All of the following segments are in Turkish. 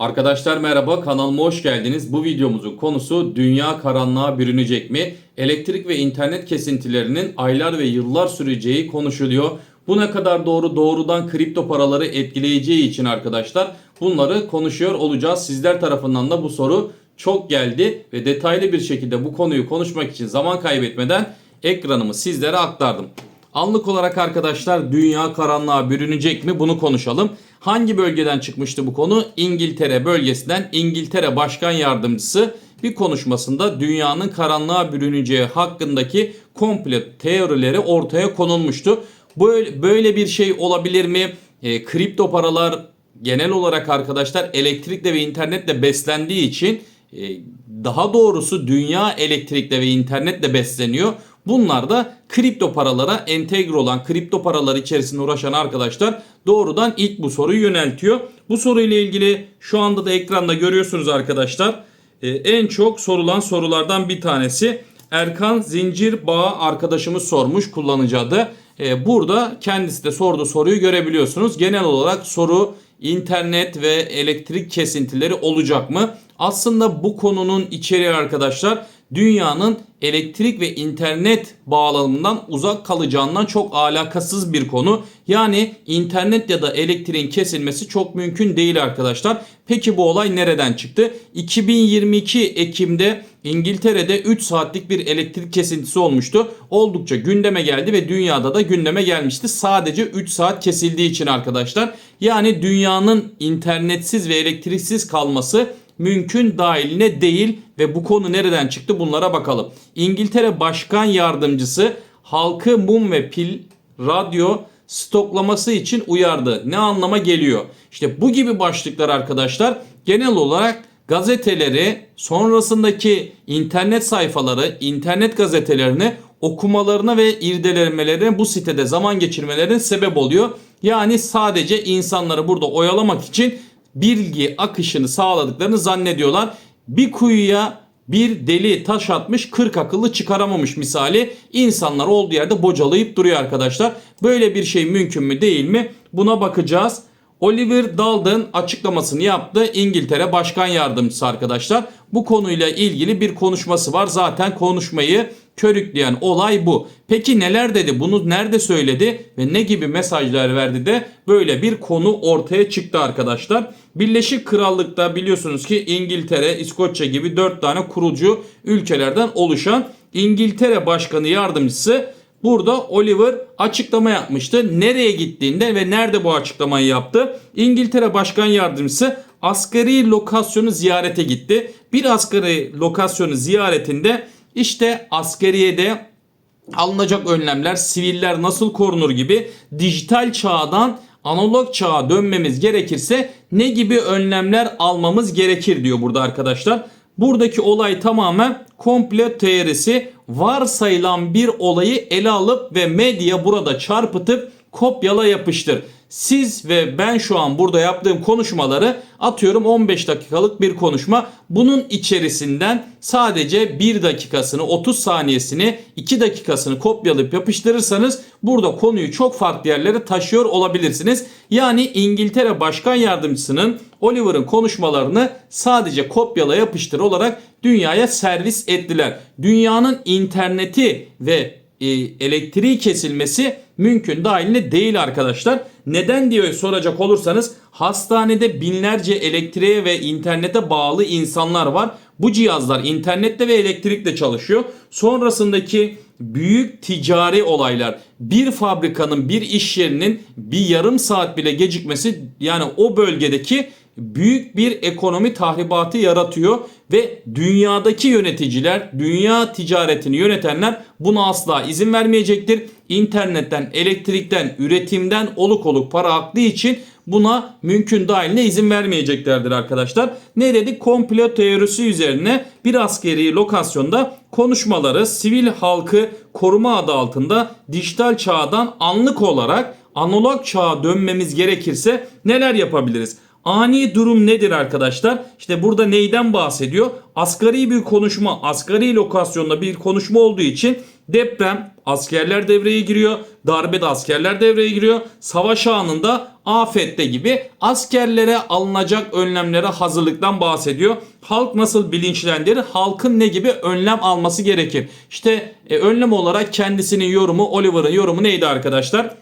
Arkadaşlar merhaba kanalıma hoş geldiniz. Bu videomuzun konusu dünya karanlığa bürünecek mi? Elektrik ve internet kesintilerinin aylar ve yıllar süreceği konuşuluyor. Bu ne kadar doğru doğrudan kripto paraları etkileyeceği için arkadaşlar bunları konuşuyor olacağız. Sizler tarafından da bu soru çok geldi ve detaylı bir şekilde bu konuyu konuşmak için zaman kaybetmeden ekranımı sizlere aktardım. Anlık olarak arkadaşlar dünya karanlığa bürünecek mi bunu konuşalım. Hangi bölgeden çıkmıştı bu konu? İngiltere bölgesinden İngiltere Başkan Yardımcısı bir konuşmasında dünyanın karanlığa bürüneceği hakkındaki komple teorileri ortaya konulmuştu. Böyle, böyle bir şey olabilir mi? E, kripto paralar genel olarak arkadaşlar elektrikle ve internetle beslendiği için e, daha doğrusu dünya elektrikle ve internetle besleniyor. Bunlar da kripto paralara entegre olan kripto paralar içerisinde uğraşan arkadaşlar doğrudan ilk bu soruyu yöneltiyor. Bu soruyla ilgili şu anda da ekranda görüyorsunuz arkadaşlar. Ee, en çok sorulan sorulardan bir tanesi Erkan Zincir Bağı arkadaşımız sormuş kullanıcı adı. Ee, burada kendisi de sorduğu soruyu görebiliyorsunuz. Genel olarak soru internet ve elektrik kesintileri olacak mı? Aslında bu konunun içeriği arkadaşlar dünyanın elektrik ve internet bağlamından uzak kalacağından çok alakasız bir konu. Yani internet ya da elektriğin kesilmesi çok mümkün değil arkadaşlar. Peki bu olay nereden çıktı? 2022 Ekim'de İngiltere'de 3 saatlik bir elektrik kesintisi olmuştu. Oldukça gündeme geldi ve dünyada da gündeme gelmişti. Sadece 3 saat kesildiği için arkadaşlar. Yani dünyanın internetsiz ve elektriksiz kalması mümkün dahiline değil ve bu konu nereden çıktı bunlara bakalım. İngiltere Başkan Yardımcısı halkı mum ve pil, radyo stoklaması için uyardı. Ne anlama geliyor? İşte bu gibi başlıklar arkadaşlar genel olarak gazeteleri sonrasındaki internet sayfaları, internet gazetelerini okumalarına ve irdelemelerine bu sitede zaman geçirmelerine sebep oluyor. Yani sadece insanları burada oyalamak için bilgi akışını sağladıklarını zannediyorlar. Bir kuyuya bir deli taş atmış 40 akıllı çıkaramamış misali insanlar olduğu yerde bocalayıp duruyor arkadaşlar. Böyle bir şey mümkün mü değil mi? Buna bakacağız. Oliver Dalton açıklamasını yaptı. İngiltere Başkan Yardımcısı arkadaşlar. Bu konuyla ilgili bir konuşması var. Zaten konuşmayı körükleyen olay bu. Peki neler dedi? Bunu nerede söyledi ve ne gibi mesajlar verdi de böyle bir konu ortaya çıktı arkadaşlar. Birleşik Krallık'ta biliyorsunuz ki İngiltere, İskoçya gibi 4 tane kurucu ülkelerden oluşan İngiltere Başkanı Yardımcısı Burada Oliver açıklama yapmıştı. Nereye gittiğinde ve nerede bu açıklamayı yaptı? İngiltere Başkan Yardımcısı asgari lokasyonu ziyarete gitti. Bir asgari lokasyonu ziyaretinde işte askeriyede alınacak önlemler, siviller nasıl korunur gibi dijital çağdan analog çağa dönmemiz gerekirse ne gibi önlemler almamız gerekir diyor burada arkadaşlar. Buradaki olay tamamen komple teorisi varsayılan bir olayı ele alıp ve medya burada çarpıtıp kopyala yapıştır. Siz ve ben şu an burada yaptığım konuşmaları atıyorum 15 dakikalık bir konuşma. Bunun içerisinden sadece 1 dakikasını, 30 saniyesini, 2 dakikasını kopyalayıp yapıştırırsanız burada konuyu çok farklı yerlere taşıyor olabilirsiniz. Yani İngiltere Başkan Yardımcısının Oliver'ın konuşmalarını sadece kopyala yapıştır olarak dünyaya servis ettiler. Dünyanın interneti ve elektriği kesilmesi mümkün dahiline değil arkadaşlar. Neden diye soracak olursanız hastanede binlerce elektriğe ve internete bağlı insanlar var. Bu cihazlar internette ve elektrikle çalışıyor. Sonrasındaki büyük ticari olaylar bir fabrikanın bir iş yerinin bir yarım saat bile gecikmesi yani o bölgedeki büyük bir ekonomi tahribatı yaratıyor ve dünyadaki yöneticiler, dünya ticaretini yönetenler buna asla izin vermeyecektir. İnternetten, elektrikten, üretimden oluk oluk para aktığı için buna mümkün dahiline izin vermeyeceklerdir arkadaşlar. Ne dedik? Komplo teorisi üzerine bir askeri lokasyonda konuşmaları sivil halkı koruma adı altında dijital çağdan anlık olarak analog çağa dönmemiz gerekirse neler yapabiliriz? Ani durum nedir arkadaşlar? İşte burada neyden bahsediyor? Asgari bir konuşma, asgari lokasyonda bir konuşma olduğu için deprem, askerler devreye giriyor. Darbede askerler devreye giriyor. Savaş anında afette gibi askerlere alınacak önlemlere hazırlıktan bahsediyor. Halk nasıl bilinçlendirir? Halkın ne gibi önlem alması gerekir? İşte e, önlem olarak kendisinin yorumu, Oliver'ın yorumu neydi arkadaşlar?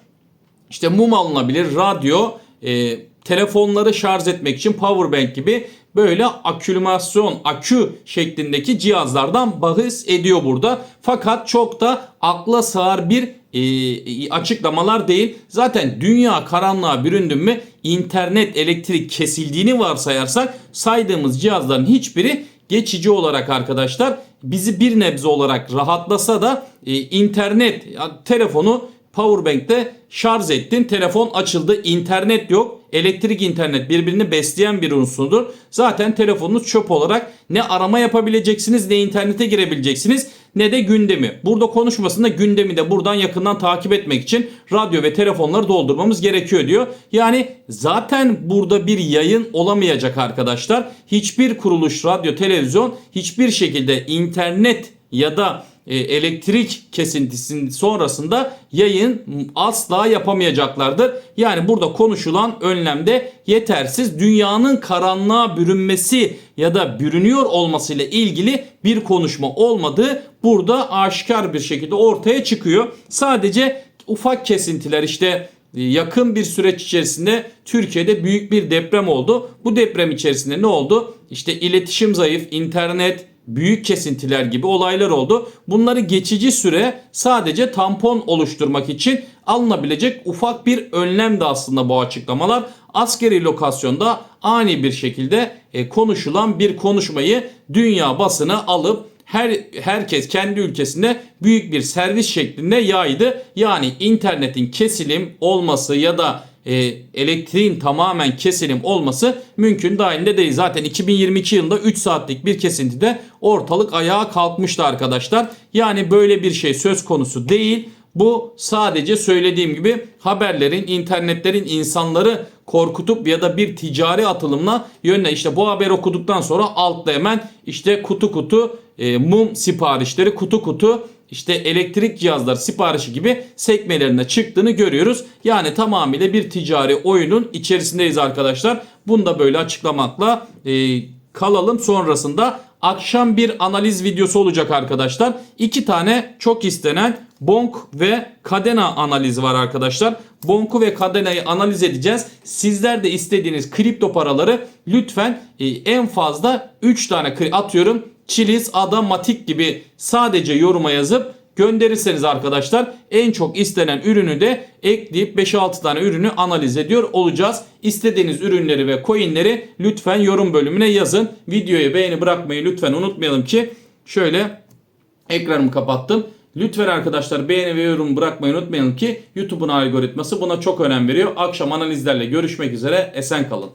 İşte mum alınabilir, radyo, e, telefonları şarj etmek için powerbank gibi böyle akülmasyon, akü şeklindeki cihazlardan bahis ediyor burada. Fakat çok da akla sığar bir e, açıklamalar değil. Zaten dünya karanlığa büründü mü internet, elektrik kesildiğini varsayarsak saydığımız cihazların hiçbiri geçici olarak arkadaşlar bizi bir nebze olarak rahatlasa da e, internet, telefonu powerbank'te şarj ettin. Telefon açıldı. internet yok. Elektrik internet birbirini besleyen bir unsurdur. Zaten telefonunuz çöp olarak ne arama yapabileceksiniz ne internete girebileceksiniz ne de gündemi. Burada konuşmasında gündemi de buradan yakından takip etmek için radyo ve telefonları doldurmamız gerekiyor diyor. Yani zaten burada bir yayın olamayacak arkadaşlar. Hiçbir kuruluş radyo televizyon hiçbir şekilde internet ya da elektrik kesintisinin sonrasında yayın asla yapamayacaklardır. Yani burada konuşulan önlemde yetersiz dünyanın karanlığa bürünmesi ya da bürünüyor olmasıyla ilgili bir konuşma olmadığı burada aşikar bir şekilde ortaya çıkıyor. Sadece ufak kesintiler işte e, yakın bir süreç içerisinde Türkiye'de büyük bir deprem oldu. Bu deprem içerisinde ne oldu? İşte iletişim zayıf, internet, büyük kesintiler gibi olaylar oldu. Bunları geçici süre sadece tampon oluşturmak için alınabilecek ufak bir önlem de aslında bu açıklamalar. Askeri lokasyonda ani bir şekilde e, konuşulan bir konuşmayı dünya basını alıp her herkes kendi ülkesinde büyük bir servis şeklinde yaydı. Yani internetin kesilim olması ya da e, elektriğin tamamen kesilim olması mümkün dahilinde değil. Zaten 2022 yılında 3 saatlik bir kesintide ortalık ayağa kalkmıştı arkadaşlar. Yani böyle bir şey söz konusu değil. Bu sadece söylediğim gibi haberlerin, internetlerin insanları korkutup ya da bir ticari atılımla yönle işte bu haber okuduktan sonra altta hemen işte kutu kutu e, mum siparişleri kutu kutu işte elektrik cihazları siparişi gibi sekmelerine çıktığını görüyoruz. Yani tamamıyla bir ticari oyunun içerisindeyiz arkadaşlar. Bunu da böyle açıklamakla e, kalalım. Sonrasında akşam bir analiz videosu olacak arkadaşlar. İki tane çok istenen Bonk ve Kadena analizi var arkadaşlar. Bonk'u ve Kadena'yı analiz edeceğiz. Sizler de istediğiniz kripto paraları lütfen e, en fazla 3 tane atıyorum. Chiliz, Ada, Matik gibi sadece yoruma yazıp gönderirseniz arkadaşlar en çok istenen ürünü de ekleyip 5-6 tane ürünü analiz ediyor olacağız. İstediğiniz ürünleri ve coinleri lütfen yorum bölümüne yazın. Videoyu beğeni bırakmayı lütfen unutmayalım ki şöyle ekranımı kapattım. Lütfen arkadaşlar beğeni ve yorum bırakmayı unutmayalım ki YouTube'un algoritması buna çok önem veriyor. Akşam analizlerle görüşmek üzere. Esen kalın.